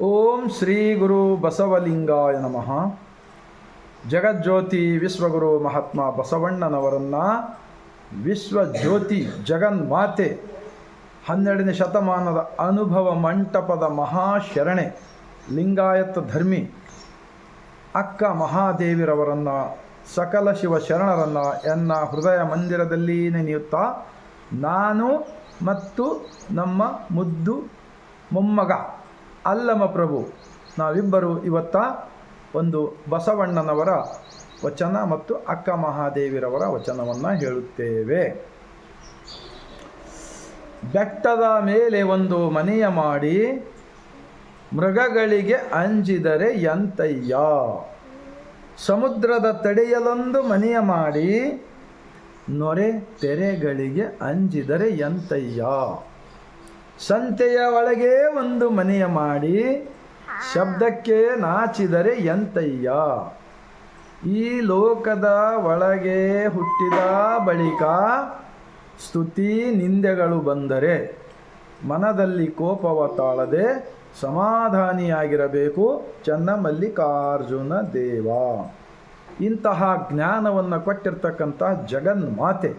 ಓಂ ಶ್ರೀ ಗುರು ಬಸವಲಿಂಗಾಯ ನಮಃ. ಜಗಜ್ಯೋತಿ ವಿಶ್ವಗುರು ಮಹಾತ್ಮ ಬಸವಣ್ಣನವರನ್ನು ವಿಶ್ವಜ್ಯೋತಿ ಜಗನ್ಮಾತೆ ಹನ್ನೆರಡನೇ ಶತಮಾನದ ಅನುಭವ ಮಂಟಪದ ಮಹಾಶರಣೆ ಲಿಂಗಾಯತ ಧರ್ಮಿ ಅಕ್ಕ ಮಹಾದೇವಿರವರನ್ನು ಸಕಲ ಶಿವ ಶರಣರನ್ನು ಎನ್ನ ಹೃದಯ ಮಂದಿರದಲ್ಲಿ ನೆನೆಯುತ್ತಾ ನಾನು ಮತ್ತು ನಮ್ಮ ಮುದ್ದು ಮೊಮ್ಮಗ ಅಲ್ಲಮ ಪ್ರಭು. ನಾವಿಬ್ಬರು ಇವತ್ತ ಒಂದು ಬಸವಣ್ಣನವರ ವಚನ ಮತ್ತು ಅಕ್ಕ ಮಹಾದೇವಿರವರ ವಚನವನ್ನು ಹೇಳುತ್ತೇವೆ. ಬೆಟ್ಟದ ಮೇಲೆ ಒಂದು ಮನೆಯ ಮಾಡಿ ಮೃಗಗಳಿಗೆ ಅಂಜಿದರೆ ಎಂತಯ್ಯ? ಸಮುದ್ರದ ತಡೆಯಲೊಂದು ಮನೆಯ ಮಾಡಿ ನೊರೆ ತೆರೆಗಳಿಗೆ ಅಂಜಿದರೆ ಎಂತಯ್ಯ? ಸಂತೆಯ ಒಳಗೆ ಒಂದು ಮನೆಯ ಮಾಡಿ ಶಬ್ದಕ್ಕೆ ನಾಚಿದರೆ ಎಂತಯ್ಯ? ಈ ಲೋಕದ ಒಳಗೆ ಹುಟ್ಟಿದ ಬಳಿಕ ಸ್ತುತಿ ನಿಂದೆಗಳು ಬಂದರೆ ಮನದಲ್ಲಿ ಕೋಪವ ತಾಳದೆ ಸಮಾಧಾನಿಯಾಗಿರಬೇಕು ಚನ್ನಮಲ್ಲಿಕಾರ್ಜುನ ದೇವ. ಇಂತಹ ಜ್ಞಾನವನ್ನು ಕೊಟ್ಟಿರ್ತಕ್ಕಂಥ ಜಗನ್ಮಾತೆ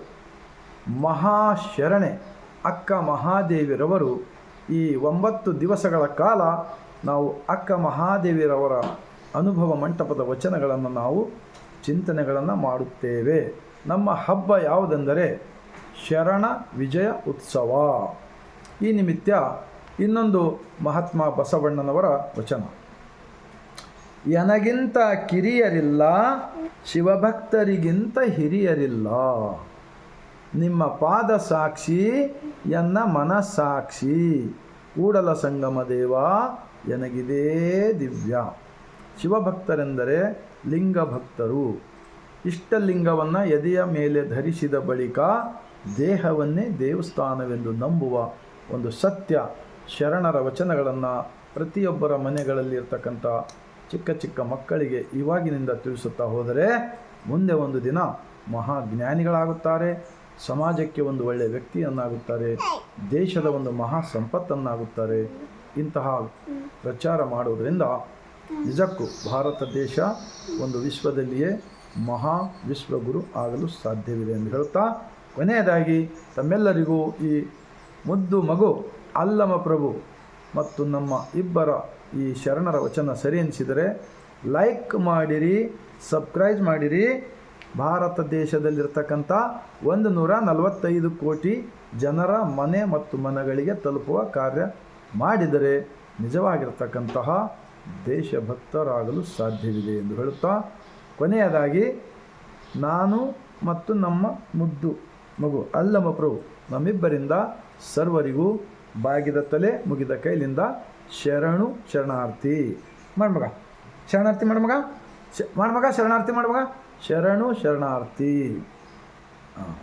ಮಹಾಶರಣೆ. ಅಕ್ಕ ಮಹಾದೇವಿರವರು ಈ ಒಂಬತ್ತು ದಿವಸಗಳ ಕಾಲ ನಾವು ಅಕ್ಕ ಮಹಾದೇವಿರವರ ಅನುಭವ ಮಂಟಪದ ವಚನಗಳನ್ನು ನಾವು ಚಿಂತನೆಗಳನ್ನು ಮಾಡುತ್ತೇವೆ. ನಮ್ಮ ಹಬ್ಬ ಯಾವುದೆಂದರೆ ಶರಣ ವಿಜಯ ಉತ್ಸವ. ಈ ನಿಮಿತ್ತ ಇನ್ನೊಂದು ಮಹಾತ್ಮ ಬಸವಣ್ಣನವರ ವಚನ. ಎನಗಿಂತ ಕಿರಿಯರಿಲ್ಲ, ಶಿವಭಕ್ತರಿಗಿಂತ ಹಿರಿಯರಿಲ್ಲ. ನಿಮ್ಮ ಪಾದ ಸಾಕ್ಷಿ ಎನ್ನ ಮನಸ್ಸಾಕ್ಷಿ. ಕೂಡಲ ಸಂಗಮ ದೇವ, ಎನಗಿದೇ ದಿವ್ಯ. ಶಿವಭಕ್ತರೆಂದರೆ ಲಿಂಗ ಭಕ್ತರು ಇಷ್ಟಲಿಂಗವನ್ನು ಎದೆಯ ಮೇಲೆ ಧರಿಸಿದ ಬಳಿಕ ದೇಹವನ್ನೇ ದೇವಸ್ಥಾನವೆಂದು ನಂಬುವ ಒಂದು ಸತ್ಯ ಶರಣರ ವಚನಗಳನ್ನು ಪ್ರತಿಯೊಬ್ಬರ ಮನೆಗಳಲ್ಲಿ ಇರ್ತಕ್ಕಂಥ ಚಿಕ್ಕ ಚಿಕ್ಕ ಮಕ್ಕಳಿಗೆ ಇವಾಗಿನಿಂದ ತಿಳಿಸುತ್ತಾ ಹೋದರೆ ಮುಂದೆ ಒಂದು ದಿನ ಮಹಾಜ್ಞಾನಿಗಳಾಗುತ್ತಾರೆ. ಸಮಾಜಕ್ಕೆ ಒಂದು ಒಳ್ಳೆಯ ವ್ಯಕ್ತಿಯನ್ನಾಗುತ್ತಾರೆ, ದೇಶದ ಒಂದು ಮಹಾ ಸಂಪತ್ತನ್ನಾಗುತ್ತಾರೆ. ಇಂತಹ ಪ್ರಚಾರ ಮಾಡುವುದರಿಂದ ನಿಜಕ್ಕೂ ಭಾರತ ದೇಶ ಒಂದು ವಿಶ್ವದಲ್ಲಿಯೇ ಮಹಾ ವಿಶ್ವಗುರು ಆಗಲು ಸಾಧ್ಯವಿದೆ ಎಂದು ಹೇಳುತ್ತಾ, ಕೊನೆಯದಾಗಿ ತಮ್ಮೆಲ್ಲರಿಗೂ ಈ ಮುದ್ದು ಮಗು ಅಲ್ಲಮ ಪ್ರಭು ಮತ್ತು ನಮ್ಮ ಇಬ್ಬರ ಈ ಶರಣರ ವಚನ ಸರಿ ಎನಿಸಿದರೆ ಲೈಕ್ ಮಾಡಿರಿ ಸಬ್ಸ್ಕ್ರೈಬ್ ಮಾಡಿರಿ. ಭಾರತ ದೇಶದಲ್ಲಿರ್ತಕ್ಕಂಥ ಒಂದು ನೂರ ನಲವತ್ತೈದು ಕೋಟಿ ಜನರ ಮನೆ ಮತ್ತು ಮನಗಳಿಗೆ ತಲುಪುವ ಕಾರ್ಯ ಮಾಡಿದರೆ ನಿಜವಾಗಿರ್ತಕ್ಕಂತಹ ದೇಶಭಕ್ತರಾಗಲು ಸಾಧ್ಯವಿದೆ ಎಂದು ಹೇಳುತ್ತಾ, ಕೊನೆಯದಾಗಿ, ನಾನು ಮತ್ತು ನಮ್ಮ ಮುದ್ದು ಮಗು ಅಲ್ಲಮ ಪ್ರಭು ನಮ್ಮಿಬ್ಬರಿಂದ ಸರ್ವರಿಗೂ ಬಾಗಿದ ತಲೆ ಮುಗಿದ ಕೈಲಿಂದ ಶರಣು ಶರಣಾರ್ಥಿ. ಮಾಡ್ಮಗ ಶರಣಾರ್ಥಿ ಮಾಡ್ಮಗ ಶ ಶರಣಾರ್ಥಿ ಮಾಡ್ಮಗ ಶರಣು ಶರಣಾರ್ಥಿ. ಹಾಂ.